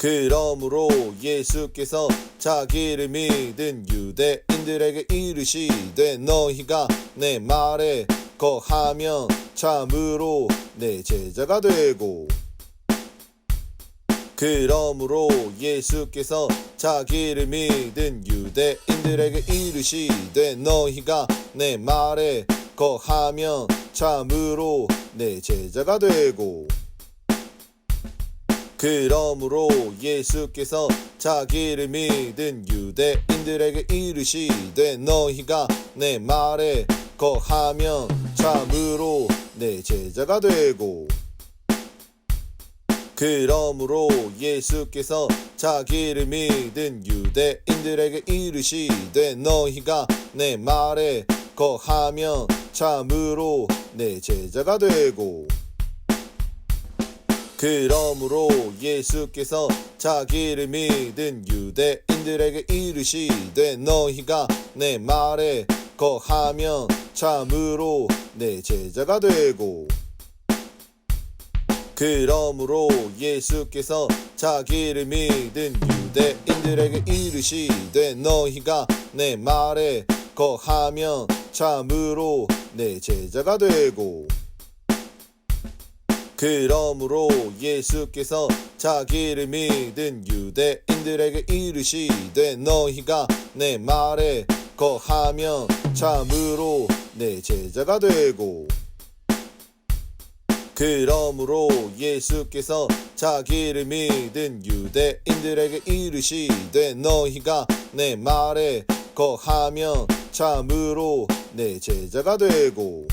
그러므로 예수께서 자기를 믿은 유대인들에게 이르시되 너희가 내 말에 거하면 참으로 내 제자가 되고. 그러므로 예수께서 자기를 믿은 유대인들에게 이르시되 너희가 내 말에 거하면 참으로 내 제자가 되고 그러므로 예수께서 자기를 믿은 유대인들에게 이르시되 너희가 내 말에 거하면 참으로 내 제자가 되고. 그러므로 예수께서 자기를 믿은 유대인들에게 이르시되 너희가 내 말에 거하면 참으로 내 제자가 되고 그러므로 예수께서 자기를 믿은 유대인들에게 이르시되 너희가 내 말에 거하면 참으로 내 제자가 되고. 그러므로 예수께서 자기를 믿은 유대인들에게 이르시되 너희가 내 말에 거하면 참으로 내 제자가 되고 그러므로 예수께서 자기를 믿은 유대인들에게 이르시되 너희가 내 말에 거하면 참으로 내 제자가 되고. 그러므로 예수께서 자기를 믿은 유대인들에게 이르시되 너희가 내 말에 거하면 참으로 내 제자가 되고